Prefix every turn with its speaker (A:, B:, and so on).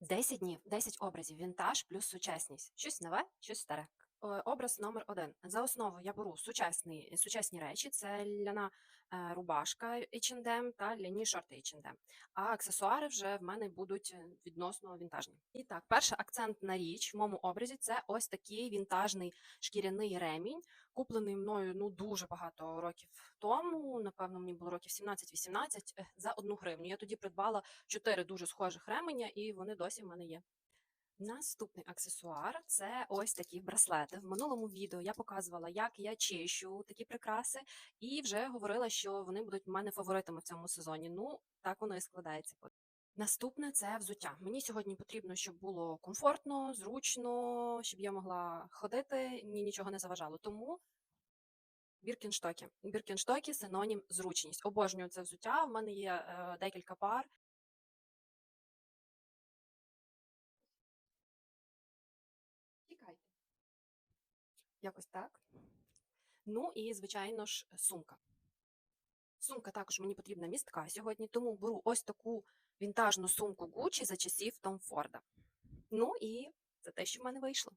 A: 10 днів, 10 образів, вінтаж плюс сучасність. Щось нове, щось старе. Е, Образ номер один. За основу я беру сучасні, сучасні речі: це ляна е, рубашка H&M та ляні шорти H&M. А аксесуари вже в мене будуть е, відносно вінтажні. І так, перша акцентна річ в моєму образі це ось такий вінтажний шкіряний ремінь, куплений мною ну дуже багато років тому. Напевно, мені було років 17-18 е, за одну гривню. Я тоді придбала чотири дуже схожих ременя, і вони досі в мене є. Наступний аксесуар це ось такі браслети. В минулому відео я показувала, як я чищу такі прикраси, і вже говорила, що вони будуть в мене фаворитами в цьому сезоні. Ну, так воно і складається. Наступне це взуття. Мені сьогодні потрібно, щоб було комфортно, зручно, щоб я могла ходити, мені нічого не заважало. Тому біркінштоки. Біркінштоки синонім зручність. Обожнюю це взуття. В мене є е, декілька пар. Якось так. Ну і, звичайно ж, сумка. Сумка також мені потрібна містка сьогодні, тому беру ось таку вінтажну сумку Gucci за часів Том Форда. Ну і це те, що в мене вийшло.